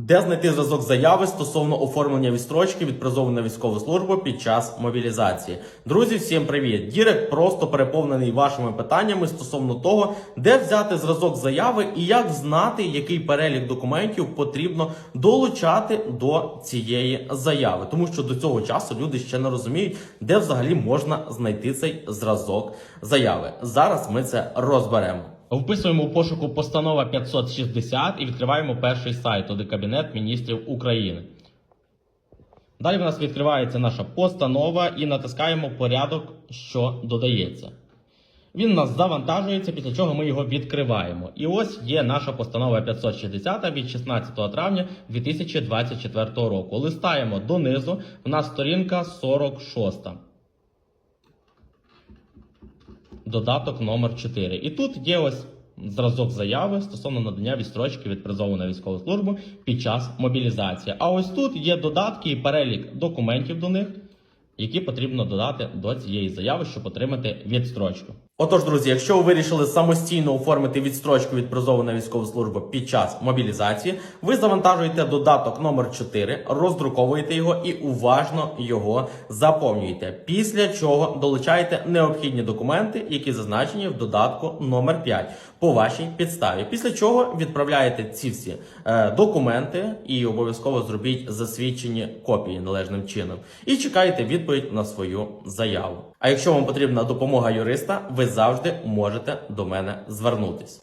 Де знайти зразок заяви стосовно оформлення відстрочки від призову на військову службу під час мобілізації? Друзі, всім привіт! Дірект просто переповнений вашими питаннями стосовно того, де взяти зразок заяви і як знати, який перелік документів потрібно долучати до цієї заяви. Тому що до цього часу люди ще не розуміють, де взагалі можна знайти цей зразок заяви. Зараз ми це розберемо. Вписуємо у пошуку постанова 560 і відкриваємо перший сайт, туди Кабінет міністрів України. Далі в нас відкривається наша постанова і натискаємо порядок, що додається. Він у нас завантажується, після чого ми його відкриваємо. І ось є наша постанова 560 від 16 травня 2024 року. Листаємо донизу, у нас сторінка 46. Додаток номер 4. І тут є ось зразок заяви стосовно надання відстрочки від призову на військову службу під час мобілізації. А ось тут є додатки і перелік документів до них, які потрібно додати до цієї заяви, щоб отримати відстрочку. Отож, друзі, якщо ви вирішили самостійно оформити відстрочку від призову на військову службу під час мобілізації, ви завантажуєте додаток номер 4, роздруковуєте його і уважно його заповнюєте. Після чого долучаєте необхідні документи, які зазначені в додатку номер 5 по вашій підставі. Після чого відправляєте ці всі е, документи і обов'язково зробіть засвідчені копії належним чином. І чекаєте відповідь на свою заяву. А якщо вам потрібна допомога юриста, ви завжди можете до мене звернутись.